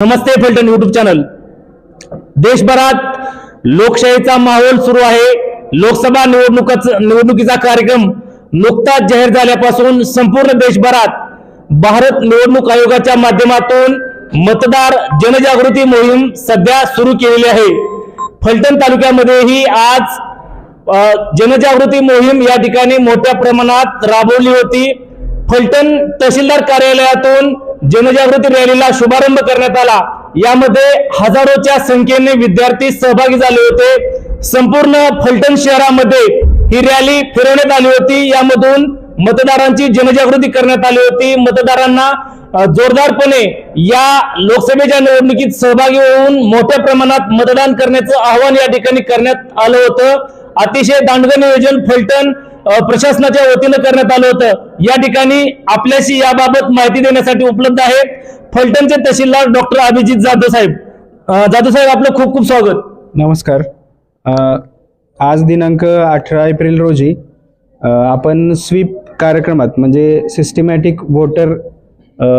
नमस्ते Phaltan YouTube channel देशभरात लोकशाहीचा माहोल सुरू आहे. लोकसभा निवडणुकाच निवडणुकीचा कार्यक्रम नुकताच जाहीर झाल्यापासून संपूर्ण देशभरात भारत निवडणूक आयोगाच्या माध्यमातून मतदार जनजागृती मोहीम सध्या सुरू केलेली आहे. फलटण तालुक्यामध्येही आज जनजागृती मोहीम या ठिकाणी मोठ्या प्रमाणात राबवली होती. फलटण तहसीलदार कार्यालयातून जनजागृती रॅलीला शुभारंभ करण्यात आला. यामध्ये हजारोच्या संख्येने विद्यार्थी सहभागी झाले होते. संपूर्ण फलटण शहरामध्ये ही रॅली फिरवण्यात आली होती. यामधून मतदारांची जनजागृती करण्यात आली होती. मतदारांना जोरदारपणे या लोकसभेच्या निवडणुकीत सहभागी होऊन मोठ्या प्रमाणात मतदान करण्याचं आवाहन या ठिकाणी करण्यात आलं होतं. अतिशय दांडगं नियोजन फलटण प्रशासनाच्या वतीनं करण्यात आलं होतं. या ठिकाणी आपल्याशी याबाबत माहिती देण्यासाठी उपलब्ध आहेत फलटणचे तहसीलदार डॉक्टर अभिजित जाधव साहेब. जाधव साहेब आपलं खूप खूप स्वागत. नमस्कार. आज दिनांक अठरा एप्रिल रोजी आपण स्वीप कार्यक्रमात म्हणजे systematic voter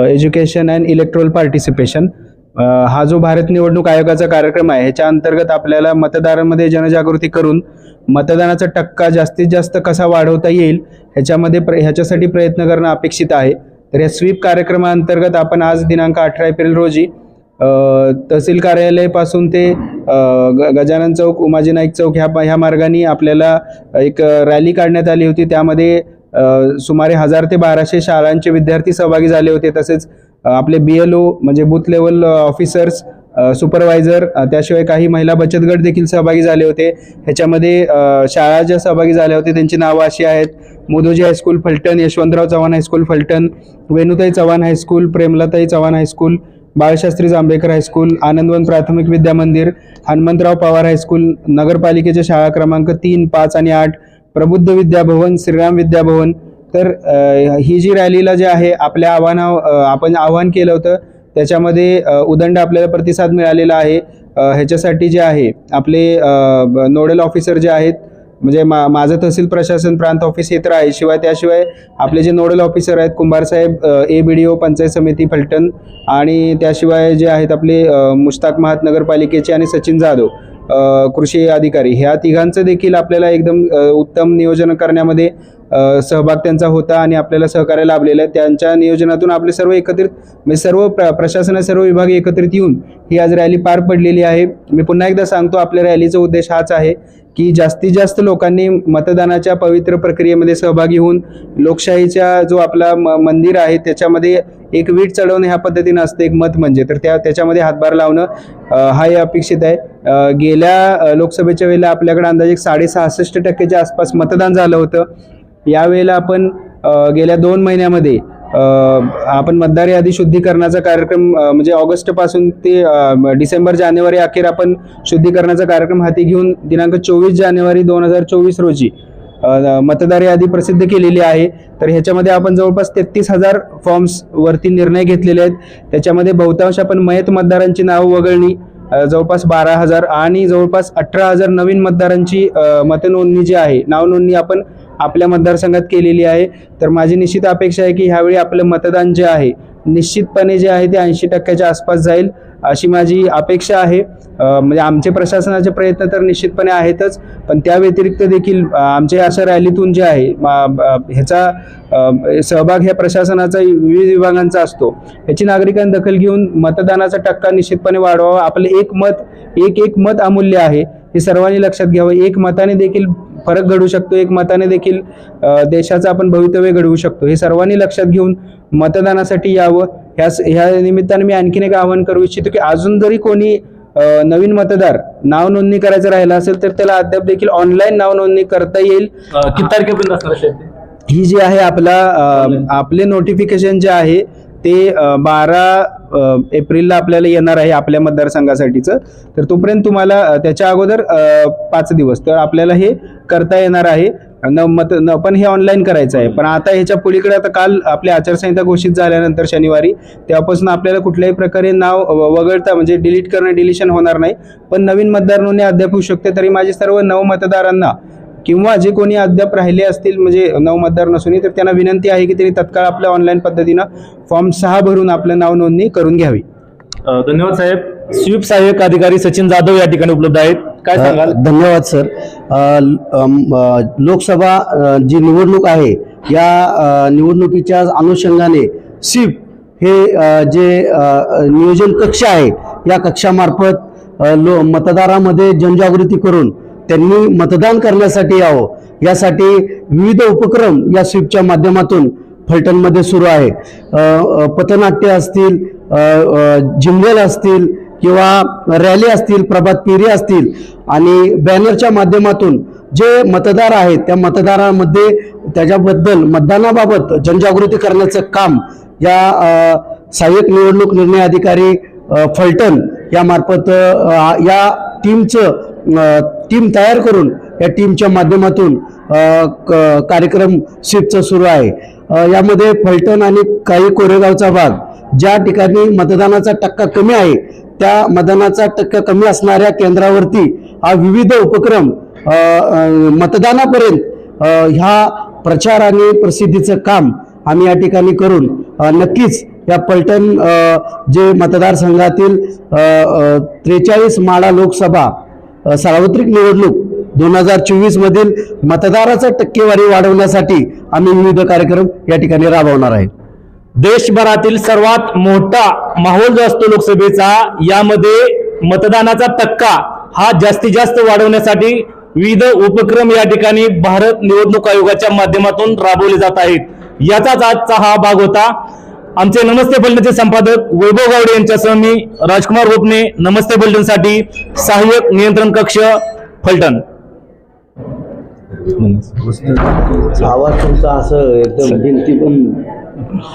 education and electoral participation हा जो भारत निवडणूक आयोगाचा कार्यक्रम आहे ह्याच्या अंतर्गत आपल्याला मतदारांमध्ये जनजागृती करून मतदानाचा टक्का जास्तीत जास्त कसा वाढवता येईल ह्याच्यामध्ये प्र ह्याच्यासाठी प्रयत्न करणं अपेक्षित आहे. तर या स्वीप कार्यक्रमाअंतर्गत आपण आज दिनांक अठरा एप्रिल रोजी तहसील कार्यालयापासून ते ग- गजानन चौक उमाजी नाईक चौक ह्या ह्या मार्गाने आपल्याला एक रॅली काढण्यात आली होती. त्यामध्ये सुमारे हजार ते बाराशे शाळांचे विद्यार्थी सहभागी झाले होते. तसेच आपले बी एल ओ म्हणजे बूथ लेवल ऑफिसर्स सुपरवायझर त्याशिवाय काही महिला बचत गट देखील सहभागी झाले होते. ह्याच्यामध्ये शाळा ज्या सहभागी झाल्या होत्या त्यांची नावं अशी आहेत. Modoji high school Phaltan Yashwantrao Chavan high school Phaltan Venutai Chavan high school Premlatai Chavan high school Balshastri Jambhekar high school Anandvan Prathamik Vidya Mandir Hanumantrao Pawar high school नगरपालिकेच्या शाळा क्रमांक तीन पाच आणि आठ प्रबुद्ध विद्याभवन श्रीराम विद्याभवन तर ही जी रॅलीला जे आहे आपल्या आव्हाना आपण आव्हान केलं होतं त्याच्यामध्ये उदंड आपल्याला प्रतिसाद मिळालेला आहे. ह्याच्यासाठी जे आहे आपले नोडल ऑफिसर जे आहेत म्हणजे मा माझं तहसील प्रशासन प्रांत ऑफिस हे तर आहे. शिवाय त्याशिवाय आपले जे नोडल ऑफिसर आहेत कुंभारसाहेब A B D O panchayat समिती फलटण आणि त्याशिवाय जे आहेत आपले मुश्ताक महात नगरपालिकेचे आणि सचिन जाधव कृषी अधिकारी. ह्या तिघांचं देखील आपल्याला एकदम उत्तम नियोजन करण्यामध्ये सहभाग त्यांचा होता आणि आपल्याला सहकार्य लाभलेलं आहे. त्यांच्या नियोजनातून आपले सर्व एकत्रित म्हणजे सर्व प्र प्रशासना सर्व विभाग एकत्रित येऊन ही आज रॅली पार पडलेली आहे. मी पुन्हा एकदा सांगतो आपल्या रॅलीचा उद्देश हाच आहे की जास्तीत जास्त लोकांनी मतदानाच्या पवित्र प्रक्रियेमध्ये सहभागी होऊन लोकशाहीचा जो आपला म मंदिर आहे त्याच्यामध्ये एक वीट चढवणं ह्या पद्धतीनं असतं एक मत म्हणजे. तर त्या त्याच्यामध्ये हातभार लावणं हा हे अपेक्षित आहे. गेल्या लोकसभेच्या वेळेला आपल्याकडे अंदाजे साडे सहासष्ट टक्केच्या आसपास मतदान झालं होतं. यावेळेला आपण गेल्या दोन महिन्यामध्ये आपण मतदार यादी शुद्धीकरणाचा कार्यक्रम म्हणजे ऑगस्टपासून ते डिसेंबर जानेवारी अखेर आपण शुद्धीकरणाचा कार्यक्रम हाती घेऊन दिनांक चोवीस जानेवारी दोन हजार चोवीस रोजी मतदार यादी प्रसिद्ध केलेली आहे. तर ह्याच्यामध्ये आपण जवळपास तेहतीस हजार फॉर्म्सवरती निर्णय घेतलेले आहेत. त्याच्यामध्ये बहुतांश आपण मयत मतदारांची नावं वगळणी जवळपास बारा हजार आणि जवळपास अठरा हजार नवीन मतदारांची मतनोंदणी जी आहे नावनोंदणी आपण आपल्या मतदारसंघात केलेली आहे. तर माझी निश्चित अपेक्षा आहे की ह्यावेळी आपलं मतदान जे आहे निश्चितपणे जे आहे ते ऐंशी टक्क्याच्या आसपास जाईल अशी माझी अपेक्षा आहे. म्हणजे आमचे प्रशासनाचे प्रयत्न तर निश्चितपणे आहेतच पण त्या व्यतिरिक्त देखील आमच्या अशा रॅलीतून जे आहे ह्याचा सहभाग ह्या प्रशासनाचा विविध विभागांचा असतो. ह्याची नागरिकांनी दखल घेऊन मतदानाचा टक्का निश्चितपणे वाढवावा. आपले एक मत एक एक मत अमूल्य आहे. हे सर्वांनी लक्षात घ्यावं. एक मताने देखील फरक घडू शकतो एक मताने देखील देशाचं आपण भवितव्य घडवू शकतो. हे सर्वांनी लक्षात घेऊन मतदानासाठी यावं. ह्या ह्या निमित्ताने मी आणखीन एक आवाहन करू इच्छितो की अजून जरी कोणी नवीन मतदार नाव नोंदणी करायचं राहिलं असेल तर त्याला अद्याप देखील ऑनलाईन नाव नोंदणी करता येईल. किती तारखेपर्यंत असणार? ही जी आहे आपला आपले नोटिफिकेशन जे आहे ते बारा एप्रिलला आपल्याला येणार आहे आपल्या मतदारसंघासाठीचं. तर तोपर्यंत तुम्हाला त्याच्या अगोदर पाच दिवस. तर आपल्याला हे करता येणार आहे. न मत न पण हे ऑनलाईन करायचं आहे. पण आता ह्याच्या पलीकडे आता काल आपली आचारसंहिता घोषित झाल्यानंतर शनिवारी तेव्हापासून आपल्याला कुठल्याही प्रकारे नाव व- वगळता म्हणजे डिलीट करणं डिलिशन होणार नाही. पण नवीन मतदार नोंदणी अद्याप होऊ शकते. तरी माझे सर्व नव मतदारांना किंवा जे कोणी अद्याप राहिले असतील म्हणजे नऊ मतदार नसून तर त्यांना विनंती आहे की त्यांनी तत्काळ आपल्या ऑनलाईन पद्धतीनं फॉर्म सहा भरून आपलं नाव नोंदणी करून घ्यावी. धन्यवाद साहेब. स्वीप सहाय्यक अधिकारी सचिन जाधव या ठिकाणी उपलब्ध आहेत. काय सांगाल? धन्यवाद सर. लोकसभा जी निवडणूक आहे या निवडणुकीच्या अनुषंगाने सिप हे जे नियोजन कक्ष आहे या कक्षामार्फत लो मतदारामध्ये जनजागृती करून त्यांनी मतदान करण्यासाठी यावं. यासाठी विविध उपक्रम या स्वीपच्या माध्यमातून फलटणमध्ये सुरू आहे. पथनाट्य असतील जिंगल असतील किंवा रॅली असतील प्रभात फेरी असतील आणि बॅनरच्या माध्यमातून जे मतदार आहेत त्या मतदारांमध्ये त्याच्याबद्दल मतदानाबाबत जनजागृती करण्याचं काम या सहाय्यक निवडणूक निर्णय अधिकारी फलटण यामार्फत या टीमचं टीम तयार करून या टीमच्या माध्यमातून क- कार्यक्रम स्वीपचा सुरू आहे. यामध्ये फलटण आणि काही कोरेगावचा भाग ज्या ठिकाणी मतदानाचा टक्का कमी आहे त्या मतदानाचा टक्का कमी असणाऱ्या केंद्रावरती हा विविध उपक्रम मतदानापर्यंत ह्या प्रचार आणि प्रसिद्धीचं काम आम्ही या ठिकाणी करून नक्कीच या पलटण जे मतदारसंघातील त्रेचाळीस माळा लोकसभा सार्वत्रिक निवडणूक दोन हजार चोवीस मधील मतदाराचा टक्केवारी वाढवण्यासाठी आम्ही विविध कार्यक्रम या ठिकाणी राबवणार आहे. देशभरातील सर्वात मोठा माहोल जो असतो लोकसभेचा यामध्ये मतदानाचा टक्का हा जास्तीत जास्त वाढवण्यासाठी विविध उपक्रम या ठिकाणी भारत निवडणूक आयोगाच्या माध्यमातून राबवले जात आहेत. याचाच आजचा हा भाग होता. आमचे नमस्ते फलटणचे संपादक वैभव गावडे यांच्यासह मी राजकुमार गोपने नमस्ते फलटणसाठी सहाय्यक नियंत्रण कक्ष फलटण. आवाज तुमचा असं एकदम भिंती पण